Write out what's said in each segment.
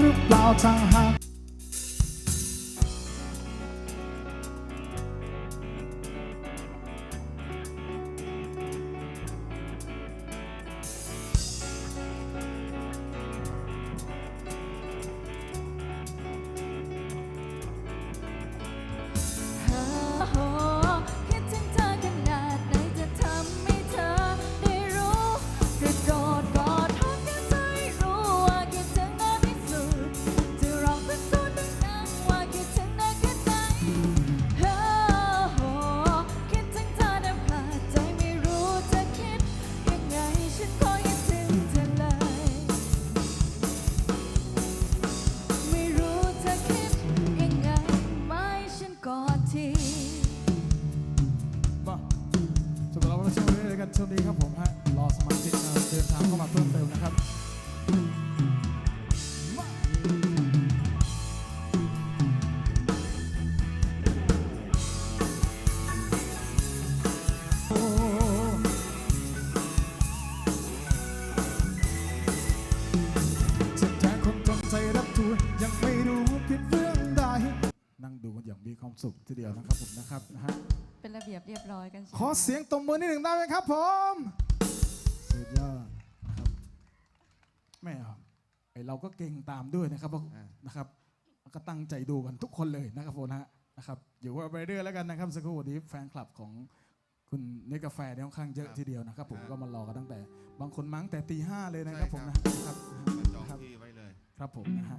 หรือเปล่าถ้าหาก เสียงตบมือนิดหนึ่งได้ไหมครับผมสุดยอดนะครับแม่เอาไอเราก็เก่งตามด้วยนะครับเพราะนะครับแล้วก็ตั้งใจดูกันทุกคนเลยนะครับผมนะฮะนะครับอยู่ว่าไปเรื่อยแล้วกันนะครับสักครู่วันนี้แฟนคลับของคุณเนกาแฟเนี่ยค่อนข้างเยอะทีเดียวนะครับ ผมก็มารอกันตั้งแต่ บางคนมั้งแต่ตีห้าเลยนะครับผมนะครับมาจองนะครับ ที่ไว้เลย ครับผมนะฮะ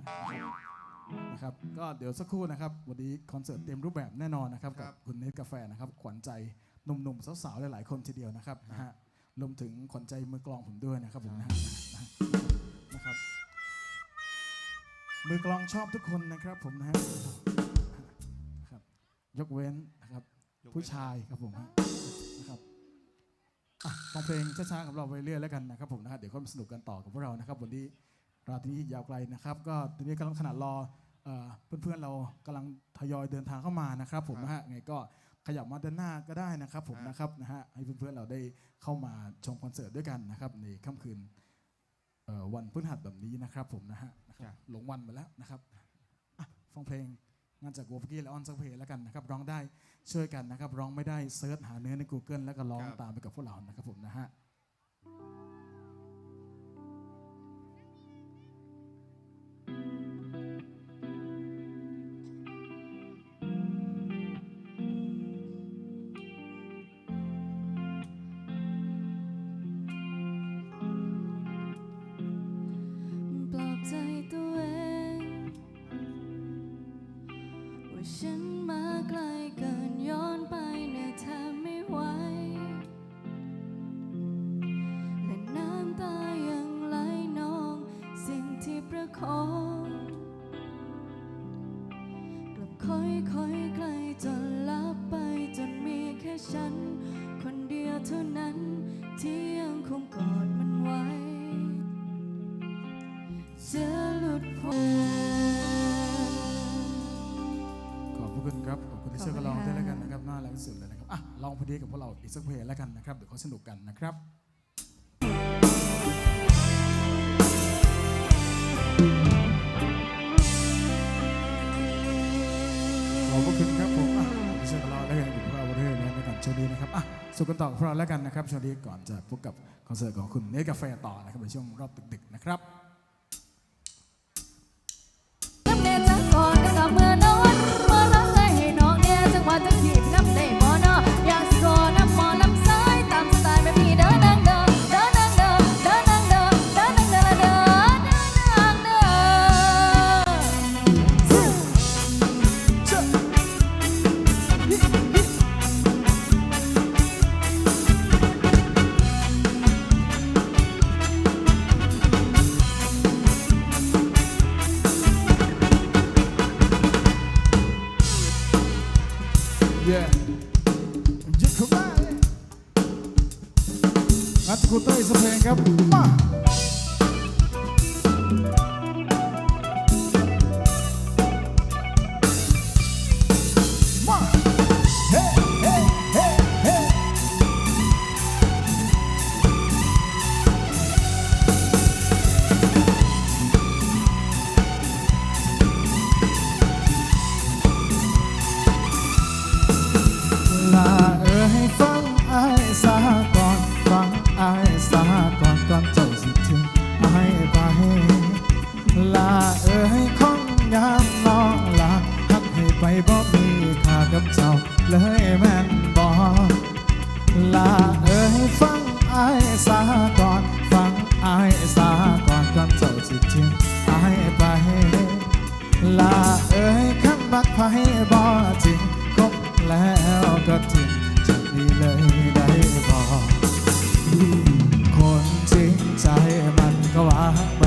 นะครับก็เดี๋ยวสักครู่นะครับวันนี้คอนเสิร์ตเต็มรูปแบบแน่นอนนะครับกับคุณเนทกาแฟนะครับ ขวัญใจ หนุ่มๆสาวๆหลายๆคนทีเดียวนะครับนะฮะรวมถึงขวัญใจมือกลองผมด้วยนะครับผมนะฮะนะฮะนะครับ มือกลองชอบทุกคนนะครับผมนะฮะนะครับยกเว้นนะครับผู้ชายครับผมฮะนะครับอะฟังเพลงช้าๆกับเราไปเรื่อยแล้วกันนะครับผมนะฮะเดี๋ยวก็มาสนุกกันต่อกับพวกเรานะครับวันนี้ราตรีนี้ยาวไกลนะครับ ก็ตอนนี้กำลังขนาดรอเอ่อเพื่อนๆเรากำลังทยอยเดินทางเข้ามานะครับผมนะฮะไงก็ ขยับมาด้านหน้าก็ได้นะครับผมนะครับนะฮะให้เพื่อนๆเราได้เข้ามาชมคอนเสิร์ตด้วยกันนะครับในค่ำคืนเอ่อวันพฤหัสแบบนี้นะครับผมนะฮะนะครับหลงวันไปแล้วนะครับอะฟังเพลงงานจากวอฟกี้และออนซักเพลงแล้วกันนะครับร้องได้ช่วยกันนะครับร้องไม่ได้เซิร์ชหาเนื้อใน Google แล้วก็ร้องตามไปกับพวกเรานะครับผมนะฮะ คุณครับ ขอบคุณที่ช่วยกันร้องขอบคุด้วยณแล้วค่ะกันนะครับ น่ารักที่สุดเลยนะครับอะลองพอดีกับพวกเราอีกสักเพลงแล้วกันนะครับ เดี๋ยวเขาสนุกกันนะครับขอบพระคุณครับผมอะขอบคุณที่ช่วยกันร้องแล้วกันอยู่กับพวกเราเรื่อยๆนะครับในการโชว์ดีนะครับอะสุขกันต่อกับพวกเราแล้วกันนะครับโชว์ดีก่อนจะพบกับคอนเสิร์ตของคุณเนทกาแฟต่อนะครับในช่วงรอบดึกๆนะครับน้ำเนยจังก่อนก็กลับเมื่อ เนี่ ก็ว่าไป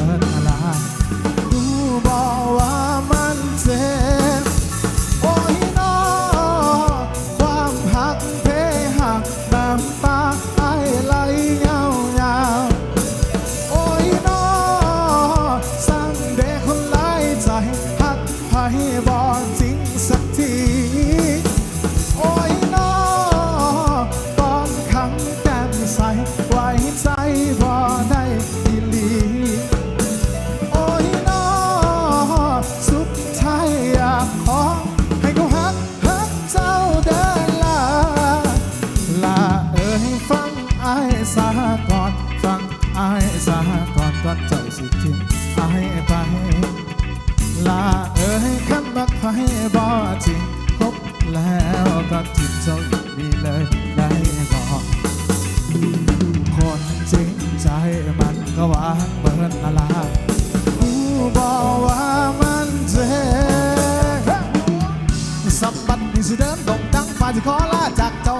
อายสาก่อนก่อนเจ้าสิทิ้งอายไปลาเอ้ยคับักไฟบ่จริงคบแล้วก็ทิ้งเจ้าอยู่นี่เลยได้บ่คนจริงใจมันก็วานเหมืนอะไรผู้บอกว่ามันเจ๊สัมบัติสิเดินตรงดังฟ้าที่ขอลาจากเจ้า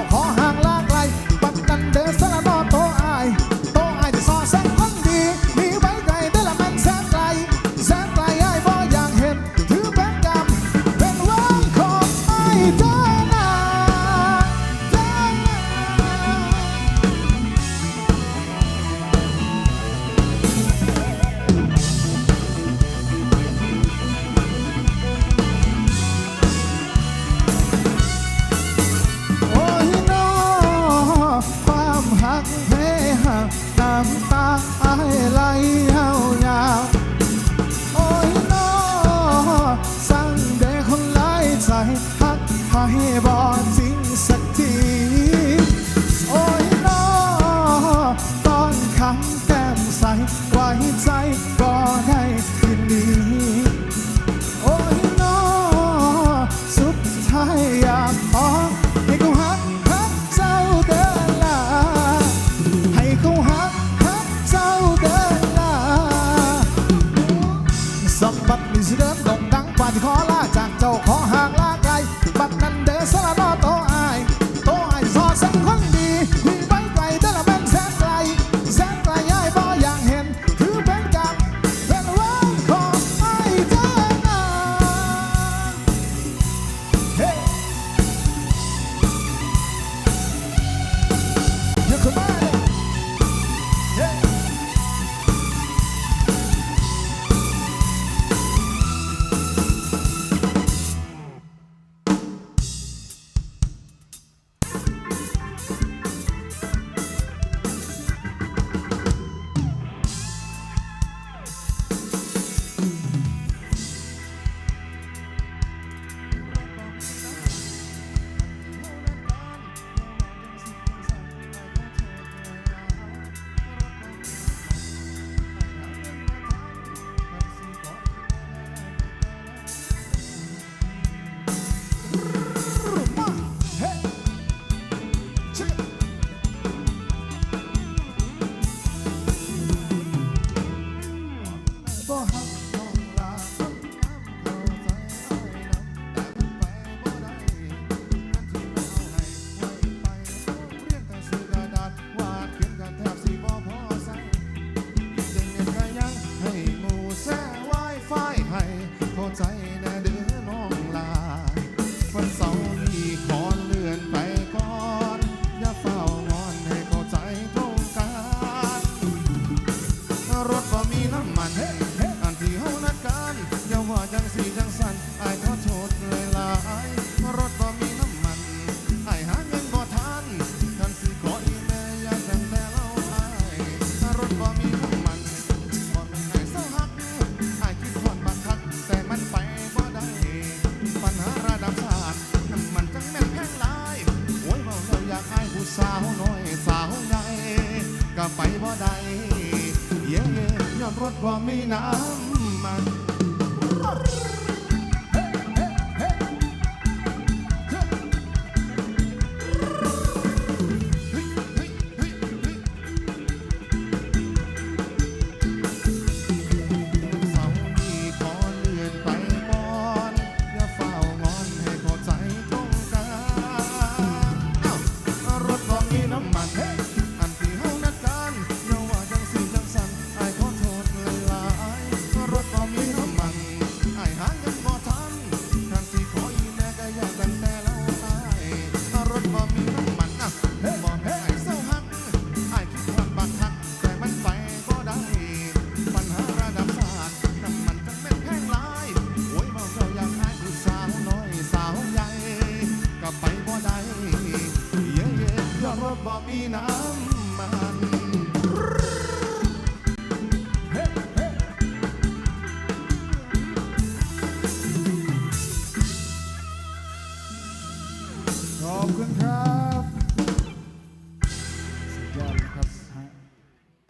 caminando.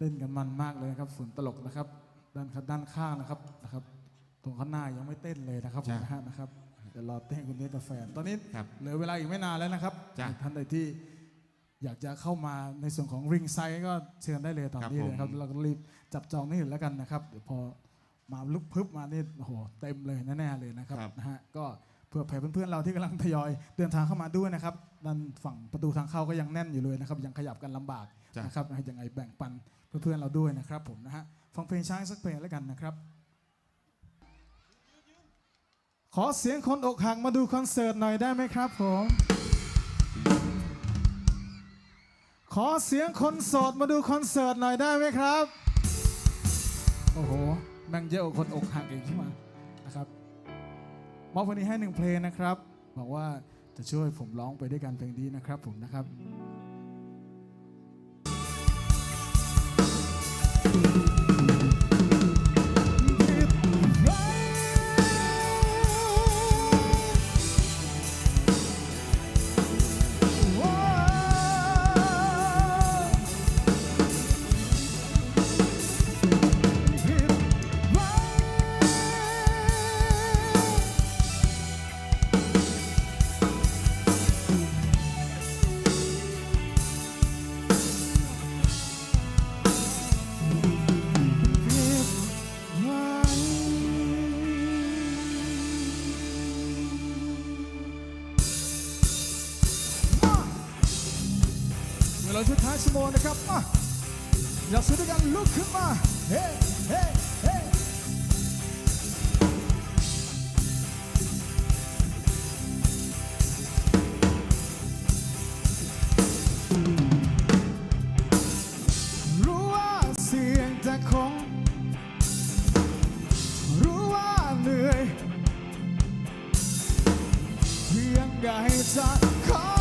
เต้นกันมันมากเลยนะครับฝุ่นตลกนะครับ ด้านข้างด้านข้างนะครับนะครับ ตรงข้างหน้ายังไม่เต้นเลยนะครับผมจ้ะนะฮะนะครับเดี๋ยวรอเต้นคุณเนตกับแฟนตอนนี้ครับเหลือเวลาอีกไม่นานแล้วนะครับจ้ะท่านใดที่อยากจะเข้ามาในส่วนของริงไซด์ก็เชิญได้เลยตอนนี้เลยนะครับผมเราก็รีบจับจองนี่แล้วกันนะครับเดี๋ยวพอมาลุกพึบมานี่โอ้โหเต็มเลยแน่ๆเลยนะครับนะฮะก็เพื่อแผ่เพื่อนๆเราที่กำลังทยอยเดินทางเข้ามาด้วยนะครับด้านฝั่งประตูทางเข้าก็ยังแน่นอยู่เลยนะครับยังขยับกันลำบากจ้ะนะครับยังไงแบ่งปัน เพื่อนๆเราด้วยนะครับผมนะฮะฟังเพลงช้างสักเพลงแล้วกันนะครับ ขอเสียงคนอกหักมาดูคอนเสิร์ตหน่อยได้ไหมครับผม ขอเสียงคนโสดมาดูคอนเสิร์ตหน่อยได้ไหมครับ โอ้โห แม่งเยอะคนอกหักเองใช่ไหมนะครับมอบวันนี้ให้หนึ่งเพลงนะครับบอกว่าจะช่วยผมร้องไปด้วยกันเพลงนี้นะครับผมนะครับ เโมงนะครับมาอยากสู้ด้วยกันลุกขึ้นมาเฮ้เฮ้เฮ้รู้ว่าเสี่ยงแต่คง รู้ว่าเหนื่อยเพียงอยากให้จะขอ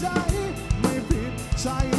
ใจไม่ผิดใช่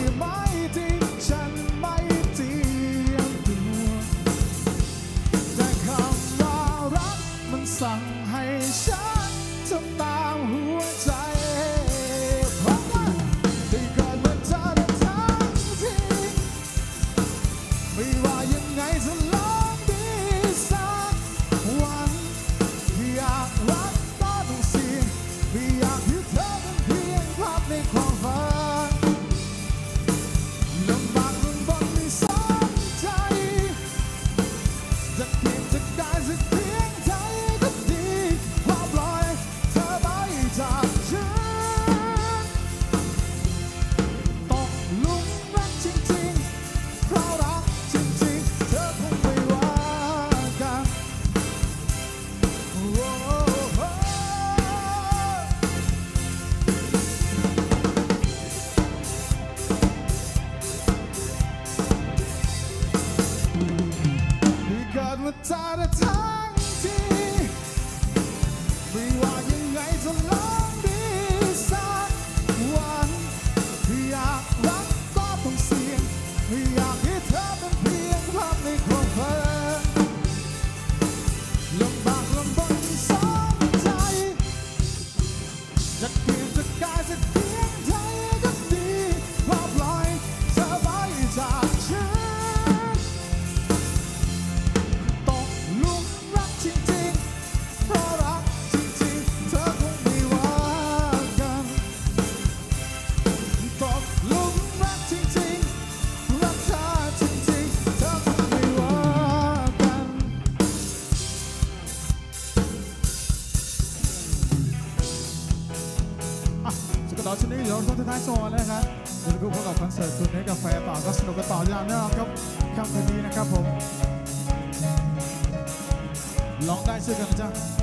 龙丹是怎么？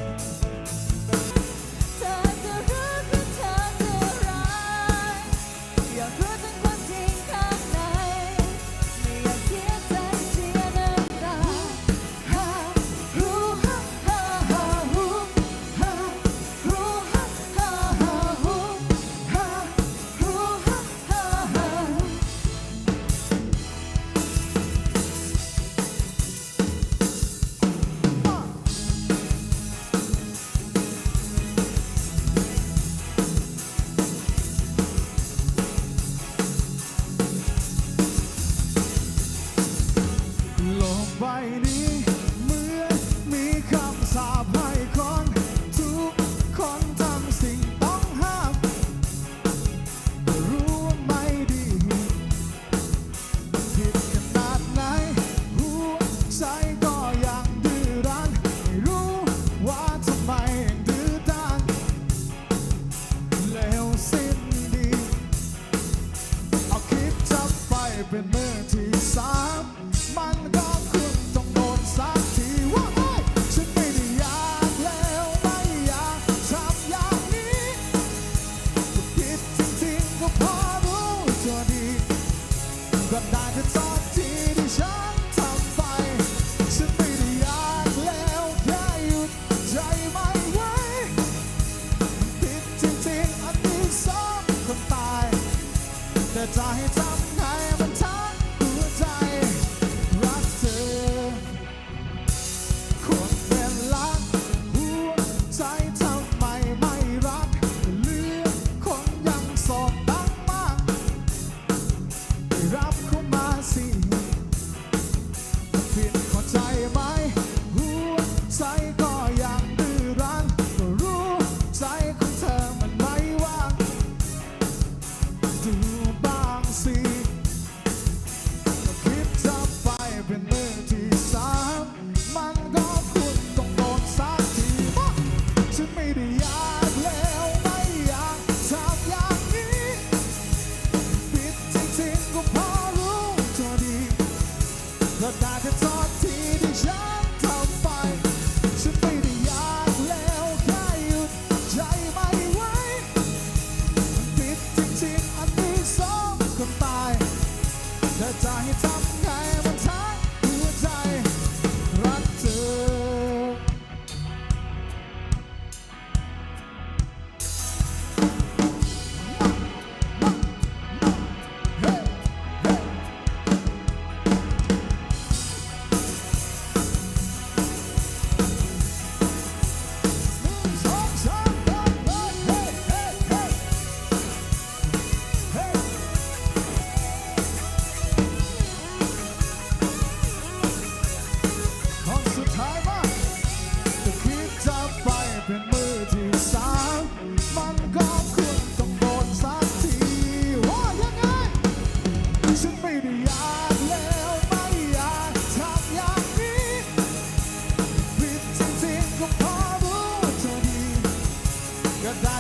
นี้เหมือนมีคำสาปให้คนทุกคนทำสิ่งต้องห้ามรู้ไม่ดีผิดขนาดไหนหัวใจก็ยังดื้อรั้นไม่รู้ว่าทำไมยังดื้อดันแล้วสิ้นดีเอาคิดจะไปเป็น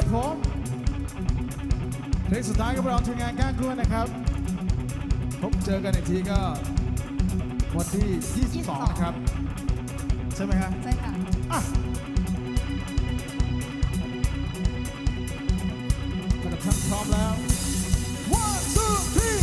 ครับผมเพลงสุดท้ายกับเราทีมงานก้างกล้วยนะครับ พบเจอกันอีกทีก็วันที่ 22 นะครับ ใช่ไหมครับใช่ค่ะอะระดับชั้นพร้อมแล้ว one two three